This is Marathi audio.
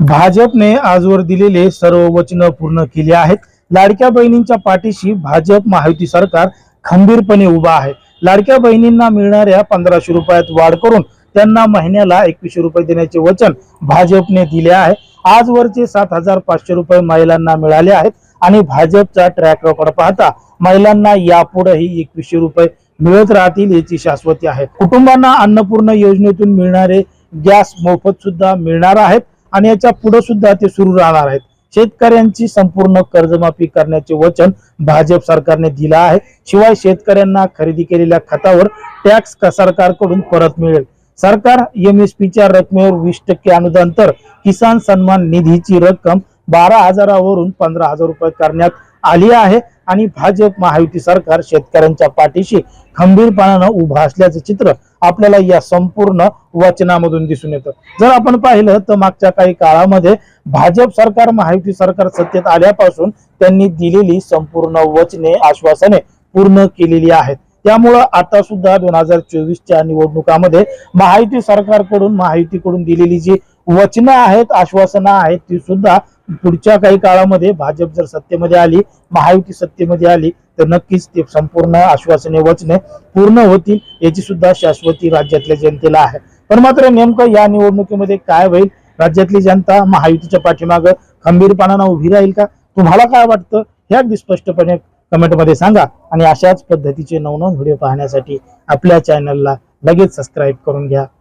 भाजपने आजवर दिलेले सर्व वचनं पूर्ण केली आहेत. लाडक्या बहिणींच्या पाठीशी भाजप महायुती सरकार खंबीरपणे उभा आहे. लाडक्या बहिणींना मिळणाऱ्या पंधराशे रुपयात वाढ करून त्यांना महिन्याला एकवीसशे रुपये देण्याचे वचन भाजपने दिले आहे. आजवरचे सात हजार पाचशे रुपये महिलांना मिळाले आहेत आणि भाजपचा ट्रॅक रेकॉर्ड पाहता महिलांना यापुढेही एकवीसशे रुपये मिळत राहतील याची शाश्वती आहे. कुटुंबांना अन्नपूर्ण योजनेतून मिळणारे गॅस मोफत सुद्धा मिळणार आहेत. आणि याच्यापुढे सुद्धा ते सुरू राहणार आहेत. शेतकऱ्यांची संपूर्ण कर्जमाफी करण्याचे वचन भाजप सरकारने दिलं आहे. शिवाय शेतकऱ्यांना खरेदी केलेल्या खतावर टॅक्स सरकारकडून परत मिळेल. सरकार एमएसपीच्या रकमेवर वीस टक्के अनुदान तर किसान सन्मान निधीची रक्कम बारा हजारावरून पंधरा हजार रुपये करण्यात आली आहे आणि भाजप महायुती सरकार शेतकऱ्यांच्या पाठीशी खंबीरपणानं उभं असल्याचं चित्र आपल्याला या संपूर्ण वचनामधून दिसून येतं. जर आपण पाहिलं तर मागच्या काही काळामध्ये भाजप सरकार महायुती सरकार सत्तेत आल्यापासून त्यांनी दिलेली संपूर्ण वचने आश्वासने पूर्ण केलेली आहेत. त्यामुळं आता सुद्धा दोन हजार चोवीसच्या निवडणुकामध्ये महायुती सरकारकडून महायुतीकडून दिलेली जी वचनं आहेत आश्वासनं आहेत ती सुद्धा पुढच्या काही काळामध्ये भाजप जर सत्तेमध्ये आली महायुती सत्तेमध्ये आली तर नक्कीच ते संपूर्ण आश्वासने वचने पूर्ण होतील याची सुद्धा शाश्वती राज्यातल्या जनतेला आहे. पण मात्र नेमकं या निवडणुकीमध्ये काय होईल? राज्यातली जनता महायुतीच्या पाठीमागं खंबीरपणानं उभी राहील का? तुम्हाला काय वाटतं? हे अगदी स्पष्टपणे कमेंटमध्ये सांगा. आणि अशाच पद्धतीचे नवनव व्हिडिओ पाहण्यासाठी आपल्या चॅनलला लगेच सबस्क्राईब करून घ्या.